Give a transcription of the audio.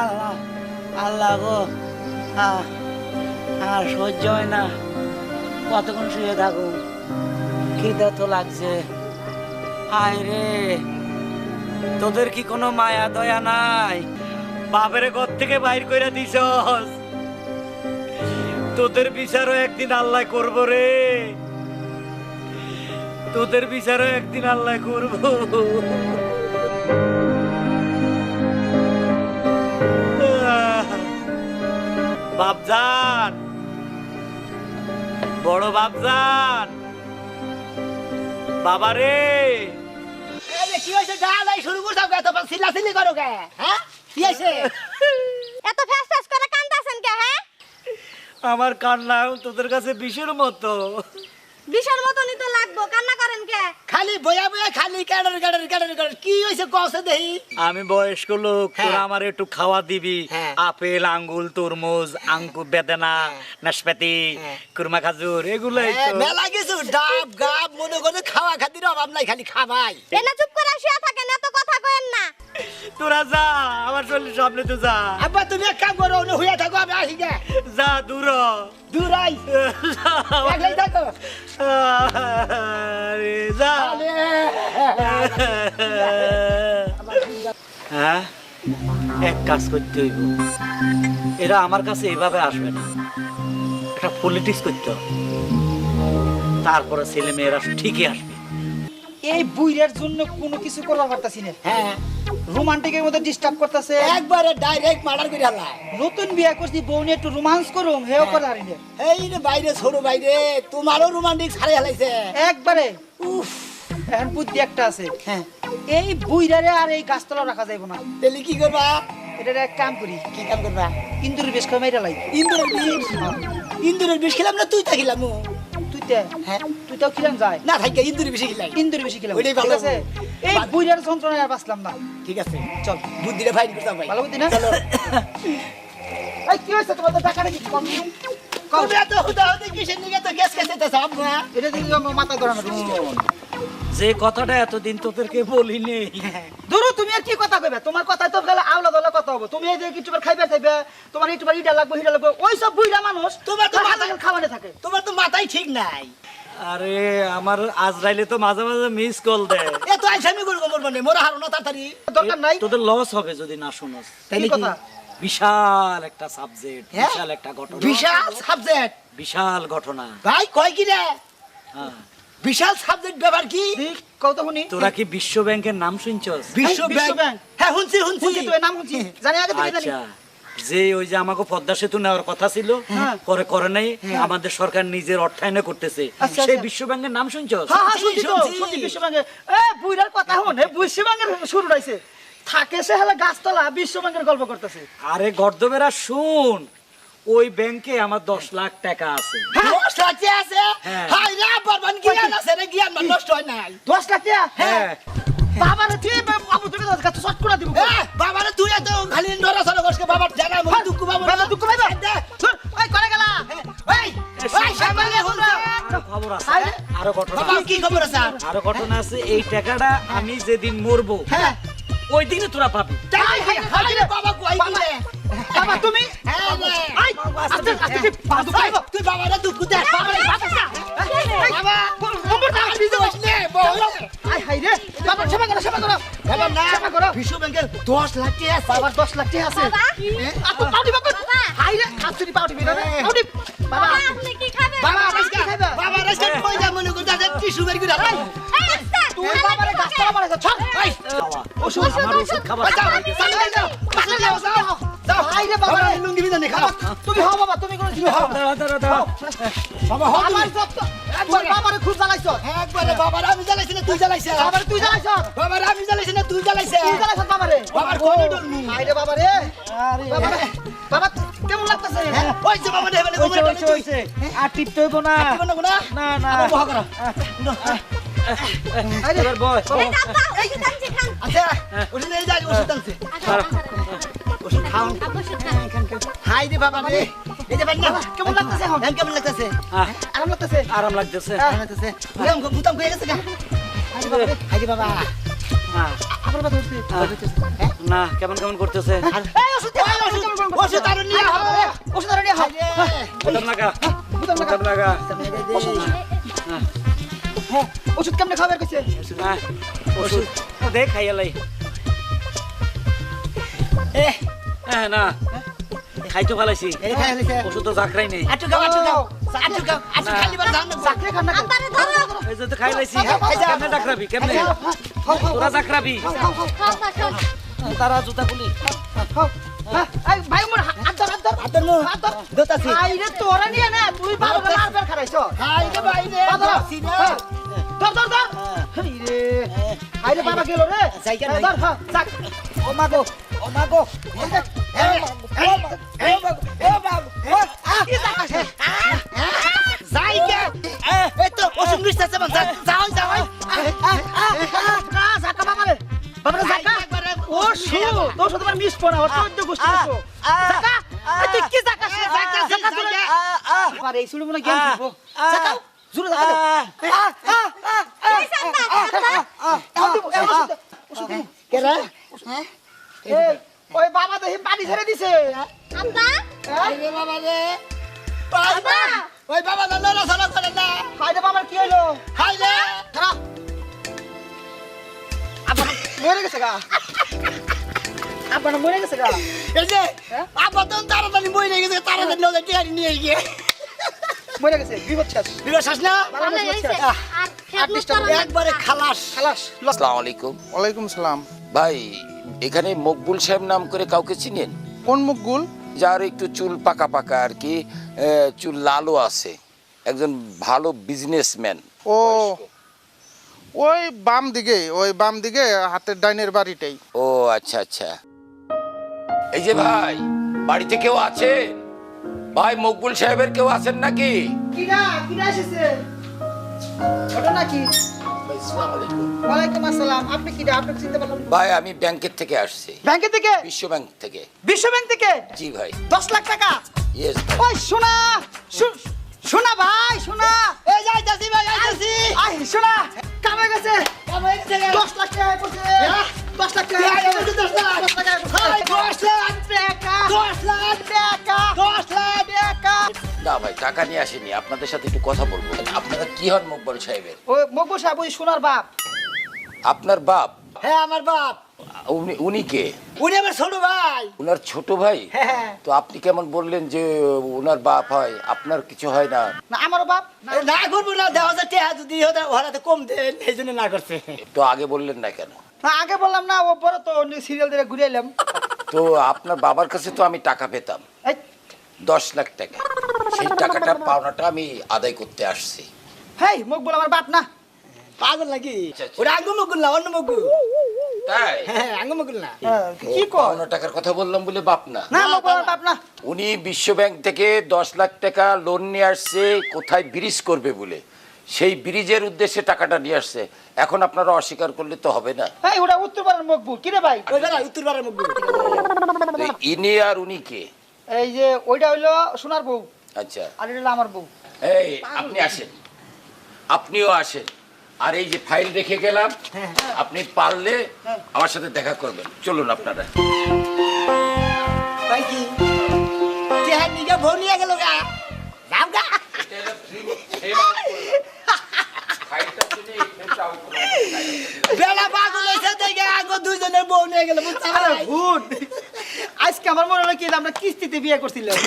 আল্লাহ আল্লাহ গো আর সহ্য হয় না। কতক্ষণ শুয়ে থাকো? খিদে তো লাগছে। আয় রে, তোদের কি কোনো মায়া দয়া নাই? বাপের ঘর থেকে বাইর করে দিছস। তোদের বিচারও একদিন আল্লাহ করব রে। তোদের বিচারও একদিন আল্লাহ করব। বাপজান। বড় বাপজান। বাবা রে। কি হয়েছে? গালাই শুরু করছ এত চিল্লাচিল্লি করো কে? হ্যাঁ? কি হয়েছে? এত ফ্যাস ফ্যাস করে কান্দাছেন কে হ্যাঁ? আমার কান্না তোদের কাছে বিষের মতো। বিষের মতনই তো লাগবো কান্না করেন কে? খালি বয়া বয়া খালি ক্যাডার ক্যাডার ক্যাডার ক্যাডার। কি হয়েছে কসে দেহি? আমি বয়স্ক লোক তোরা হ্যাঁ। আমার একটু খাওয়া দিবি। হ্যাঁ। আপেল আঙ্গুল তরমুজ আঙ্কুর বেদানা নাশপাতি হ্যাঁ। কুরমা খাজুর এগুলোই মেলা কিছু ডাব গাব মনে করে খাওয়া খাতির অভাব নাই খালি খাবাই। এনা চুপ করে শুয়ে থাকেন এত কথা কয়েন না। তোরা যা আমার শরীর সামনে তো যা। আব্বা তুমি এক কাম করো ওনে হইয়া থাকো আমি আসি যা দূর দূরাই একলাই থাকো হ্যাঁ? এক কাজ করতে হইব। এরা আমার কাছে এভাবে আসবে না। একটা পলিটিক্স করতে হবে। তারপরে ছেলে মেয়েরা ঠিকই আসবে। এই বুইরের জন্য কোনো কিছু করার পারতাছি না। হ্যাঁ। রোমান্টিকের মধ্যে ডিস্টার্ব করতেছে। একবারে ডাইরেক্ট মার্ডার করে হালা নতুন বিয়ে করছি বউ নিয়ে একটু রোমান্স করুম হেও করে হারি না। এই রে বাইরে ছোট বাইরে তোমারও রোমান্টিক ছাড়ে হালাইছে একবারে। উফ। এখন বুদ্ধি একটা আছে। হ্যাঁ। এই বুইরারে আর এই গাছতলা রাখা যাইব না। তাহলে কি করবা? এটা এক কাম করি। কি কাম করবা? ইন্দুর বেশ করে মেয়েরা লাই। ইন্দুরের বিষ? ইন্দুরের বিষ খেলাম না তুই থাকিলাম তুই হ্যাঁ। তুই তাও খিলাম যায়? না থাকে ইন্দুরের বেশি খেলাই ইন্দুর বেশি খিলাম ওইটাই ভালো। আছে? এই বুইরার যন্ত্রণায় আর বাঁচলাম না। ঠিক আছে। চল। বুদ্ধিটা ফাইন করতাম ভাই। ভালো বুদ্ধি না? চলো। এই কি হয়েছে? তোমার তো টাকা নাকি কম তুমি এত হুদা হুদি কিসের নিকে তো গ্যাস খেতে তো সব না এটা দেখি মাথা ধরানো যে কথাটা এতদিন তোদেরকে বলিনি। ধরো তুমি আর কি কথা কইবে? তোমার কথা তো গেলে আওলা দলা কথা হবে। তুমি এই যে কিছু খাইবে খাইবে তোমার একটু ইটা লাগবে হিটা লাগবে ওই সব বুইরা মানুষ তোমার তো মাথা মাথা- খাওয়ানে থাকে। মাথাই ঠিক নাই। আরে আমার আজরাইলে তো মাঝে মাঝে মিস কল দেয়। এ তো আইসামি মানে মোরা হারো না তাড়াতাড়ি। দরকার নাই। তোদের লস হবে যদি না শুনোস। কি কথা? বিশাল একটা সাবজেক্ট হ্যাঁ? বিশাল একটা ঘটনা। বিশাল সাবজেক্ট বিশাল ঘটনা। ভাই কয় কি রে? হ্যাঁ। বিশাল সাবজেক্ট ব্যাপার কি? কত শুনি। তোরা কি বিশ্ব ব্যাংকের নাম শুনছস? বিশ্ব ব্যাংক। হ্যাঁ শুনছি শুনছি। শুনছি তো নাম শুনছি। জানি আগে থেকে জানি। আচ্ছা। যে ওই যে আমাকে পদ্মা সেতু নেওয়ার কথা ছিল হ্যাঁ। করে করে নাই আমাদের সরকার নিজের অর্থায়নে করতেছে। আচ্ছা, সেই আচ্ছা। বিশ্ব ব্যাংকের নাম হ্যাঁ হ্যাঁ শুনছি বুইরার কথা হন বিশ্বব্যাংকের শুরু থাকে সে হলে গাছতলা বিশ্বব্যাংকের গল্প করতেছে। আরে গর্দবেরা শুন ওই ব্যাংকে আমার দশ লাখ টাকা আছে। দশ লাখ আছে? হ্যাঁ। হাই রে বরবান জ্ঞান আছে রে জ্ঞান নষ্ট হয় নাই। দশ লাখ হ্যাঁ। বাবা রে তুই বাবু তুমি শর্ট করে দিব এ, বাবারে তুই এত খালি করছিস বাবার জানা মনে দুঃখ পাবো বাবা দুঃখ ওই করে গেলা ওই ওই সামনে হুনরা খবর আছে আরে, ঘটনা বাবা কি খবর আছে আরও ঘটনা আছে এই টাকাটা আমি যেদিন মরবো হ্যাঁ ওই দিনে তোরা পাবি বাবা কই বাবা, বাবা তুমি হ্যাঁ তুই বাবা দুঃখ বাবারে দুঃখ বাবারে বাবা নম্বর দাও নিজে বসলে বল আই হাই রে বাবা সেবা করো সেবা করো বাবা না। সেবা করো। বিশ্ব ব্যাংকের দশ লাখ টাকা আছে? বাবার দশ লাখ টাকা আছে? বাবা। আপু পাউডি বাবা বাবা। হাই রে আসুনি পাউডি বিনা রে? পাউডি বাবা। বাবা আপনি কি খাবেন? বাবা বাবা, আজকে কি খাইবা? বাবা আজকে কই যা মনে করতে আছে টিস্যু বের করে আস্তে, তুই আমার বাবারে দিকে গাছতলা বানাইছ ছাড়। এই। ওষুধ আমার ওষুধ খাবার। যাও যাও যাও যাও যাও হাই রে বাবা রে। লুঙ্গি বিদানে খাও তুমি হও বাবা তুমি কোনো তুমি হও দাঁড়া, দাঁড়া, দাঁড়া। বাবা হও আমার তুমি। একবার বাবারে খুব জ্বালাইছ একবারে বাবার আমি জ্বালাইছি না তুই জ্বালাইছে বাবারে তুই জ্বালাইছ বাবার আমি জ্বালাইছি না তুই জ্বালাইছে তুই জ্বালাইছ বাবারে বাবার কোনে ডলমু হাই রে বাবা আরে বাবা বাবা কেমন লাগতেছে ওই যে বাবা নেবে হইছে, হইছে, হইছে। আর টিপতে হইব না কোন না না বহা করো এবার বয় এই দাও, দাও, ওষুধ খান। আচ্ছা ওষুধ যাই আচ্ছা, আচ্ছা, আচ্ছা। ওষুধ খাও হাই রে বাবা রে। এই যে বান্না কেমন লাগতেছে এখন? এখন কেমন লাগতেছে? আরাম লাগতেছে? আরাম লাগতেছে। লাগতেছে। বুতাম বুতাম কই গেছে গা। হাই রে বাবা হ্যাঁ, হ্যাঁ। না কেমন কেমন করতেছে? ওষুধ কেমন আরও নিয়ে। হ্যাঁ, ওষুধ আরও নিয়ে না না। না হ্যাঁ, ওষুধ খাবার কইছে হ্যাঁ, ওষুধ দেখ খাইয়ালাই এ, হ্যাঁ না খাইতো ফালাইছি এই খাই হইছে। ওষুধ তো জাকরাই নেই আটু গাও, আটু গাও, আটু গাও, আটু খালি বার ধান দেবো। খান না কেন? ধরো এই যে তো খাই লাইছি কেমনে জাকরাবি কেমনে খাও, খাও, খাও, তোরা জাকরাবি তারা জুতা খুলি খাও। হ্যাঁ, এই ভাই মোর হাত হাত ধর, হাত ধর। হাত ধর হাত ধর। দোতাছি। আই রে, তোরা নিয়ে নে, তুই বারো বেলা আর বের খাই দে ভাই রে, ধর, ধর। দোতাছি না। হ্যাঁ, ধর, ধর, ধর। এই রে, আই রে, বাবা গেল রে। হ্যাঁ, নাই। ধর, হ্যাঁ, যাক। ও মা গো, ও ওই বাবা দেখি পানি ছেড়ে দিছে আব্বা? আরে বাবা রে। বাবা, ওই বাবা না নড়াচড়া করে না। হাই রে বাবার কি হইল হাই রে। খারাপ আবার মরে গেছে গা আপনার মরে গেছে গা এই যে, হ্যাঁ? আব্বা তো তাড়াতাড়ি মরে গেছে, তাড়াতাড়ি নদে টিয়ারি নিয়ে গিয়ে। মরে গেছে বিপদ শেষ হয়েছে শেষ। না। একবারে খালাস। খালাস। আসসালামু আলাইকুম। ওয়ালাইকুম সালাম। ভাই এখানে মকবুল সাহেব নাম করে কাউকে চিনেন? কোন মুখগুল যার একটু চুল পাকা পাকা আর কি চুল লালও আছে। একজন ভালো বিজনেসম্যান ও ওই বাম দিকে ওই বাম দিকে হাতের ডাইনের বাড়িটাই। ও আচ্ছা আচ্ছা। এই যে ভাই বাড়িতে কেউ আছে ভাই মকবুল সাহেবের কেউ আছেন নাকি? কিরা কিরা এসেছে? ওটা নাকি? ওয়ালাইকুম আসসালাম আপনি কি আপনি চিনতে পারলাম। ভাই আমি ব্যাংকের থেকে আসছি। ব্যাংকের থেকে? বিশ্ব ব্যাংক থেকে। বিশ্ব ব্যাংক থেকে? জি ভাই। দশ লাখ টাকা? ইয়েস ওই শোনা শোনা ভাই শোনা। টাকা নিয়ে আসেনি আপনাদের সাথে একটু কথা বলব। আপনারা কি হন মকবুল সাহেবের? ওই মকবুল সাহেব ওই সোনার বাপ। আপনার বাপ? হ্যাঁ আমার বাপ। উনি উনি কে? উনি আমার ছোট ভাই। উনার ছোট ভাই? হ্যাঁ তো আপনি কেমন বললেন যে ওনার বাপ হয় আপনার কিছু হয় না? না আমারও বাপ। না করব না দেওয়া যায় টেহা যদি ওদের কম দেন এই জন্য না করছে। তো আগে বললেন না কেন? না, আগে বললাম না ও পরে তো সিরিয়াল দিয়ে ঘুরে এলাম। তো আপনার বাবার কাছে তো আমি টাকা পেতাম। দশ লাখ টাকা। সেই টাকাটা পাওনাটা আমি আদায় করতে আসছি হেই মকবুল আমার বাপ না পাগল নাকি। ওরা আঙ্গ মগুল না অন্য মগুল তাই হ্যাঁ আঙ্গ মগুল না হ্যাঁ, কি কর পাওনা টাকার কথা বললাম বলে বাপ না না মকবুল আমার বাপ না উনি বিশ্ব ব্যাংক থেকে দশ লাখ টাকা লোন নিয়ে আসছে কোথায় ব্রিজ করবে বলে সেই ব্রিজের উদ্দেশ্যে টাকাটা নিয়ে আসছে এখন আপনারা অস্বীকার করলে তো হবে না এই ওটা উত্তর পাড়ার মকবুল কিরে ভাই ওই বেলা উত্তর পাড়ার মগুল তো ইনি আর উনি কে এই যে ওইটা হইল সোনার বউ আচ্ছা। আর এটা আমার বউ। এই আপনি আসেন। আপনিও আসেন। আর এই যে ফাইল রেখে গেলাম আপনি পারলে আমার সাথে দেখা করবেন। চলুন আপনারা। ভাই কি? টেহা নিগে ভৌ নিয়ে গেল গা। বেলা পাগল হয়েছে দেখে আঙ্গ দুইজনের বউ নিয়ে গেল বুঝতে আজকে আমার মনে হলো কি আমরা কিস্তিতে বিয়ে করছিলাম।